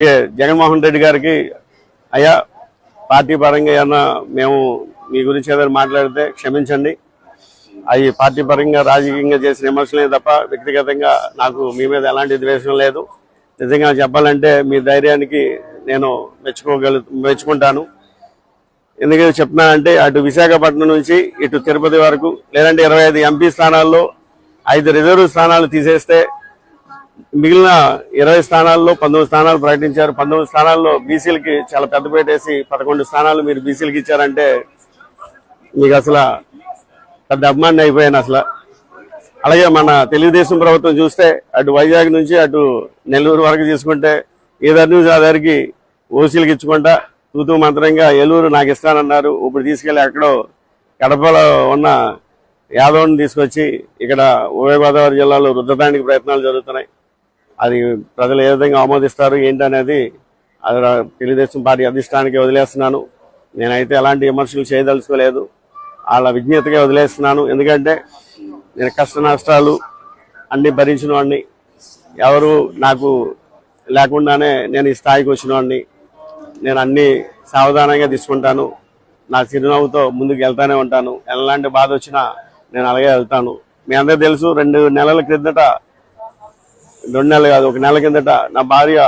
ఏ జగన్మోహన్ రెడ్డి గారికి అయ్యా పార్టీ పరంగా ఏమన్నా మేము మీ గురించి ఏదైనా మాట్లాడితే క్షమించండి. అవి పార్టీ పరంగా రాజకీయంగా చేసిన విమర్శలే తప్ప వ్యక్తిగతంగా నాకు మీ మీద ఎలాంటి ద్వేషం లేదు. నిజంగా చెప్పాలంటే మీ ధైర్యానికి నేను మెచ్చుకోగలు మెచ్చుకుంటాను. ఎందుకంటే చెప్తున్నానంటే అటు విశాఖపట్నం నుంచి ఇటు తిరుపతి వరకు లేదంటే ఇరవై ఐదు ఎంపీ స్థానాల్లో ఐదు రిజర్వ్ స్థానాలు తీసేస్తే మిగిలిన ఇరవై స్థానాల్లో పంతొమ్మిది స్థానాలు ప్రకటించారు. పంతొమ్మిది స్థానాల్లో బీసీలకి చాలా పెద్ద పెట్టేసి పదకొండు స్థానాలు మీరు బీసీలకి ఇచ్చారంటే మీకు అసలు పెద్ద అభిమాని అయిపోయాను అసలు. అలాగే మన తెలుగుదేశం ప్రభుత్వం చూస్తే అటు వైజాగ్ నుంచి అటు నెల్లూరు వరకు తీసుకుంటే ఏదారి నుంచి ఆ దారికి ఓసీలకు ఇచ్చుకుంటా తూతూ మంత్రంగా ఏలూరు నాకు ఇస్తానన్నారు ఇప్పుడు తీసుకెళ్ళి ఎక్కడో కడపలో ఉన్న యాదవ్ని తీసుకొచ్చి ఇక్కడ ఉభయ గోదావరి జిల్లాలో రుద్దడానికి ప్రయత్నాలు జరుగుతున్నాయి. అది ప్రజలు ఏ విధంగా ఆమోదిస్తారు ఏంటనేది అది తెలుగుదేశం పార్టీ అధిష్టానికి వదిలేస్తున్నాను. నేనైతే ఎలాంటి విమర్శలు చేయదలుచుకోలేదు. వాళ్ళ విజ్ఞతగా వదిలేస్తున్నాను. ఎందుకంటే నేను కష్ట నష్టాలు అన్నీ భరించిన వాడిని. ఎవరు నాకు లేకుండానే నేను ఈ స్థాయికి వచ్చిన వాడిని. నేను అన్నీ సావధానంగా తీసుకుంటాను. నా చిరునవ్వుతో ముందుకు వెళ్తానే ఉంటాను. ఎలాంటి బాధ వచ్చినా నేను అలాగే వెళ్తాను. మీ అందరూ తెలుసు రెండు నెలల క్రిందట రెండు నెలలు కాదు ఒక నెల కిందట నా భార్య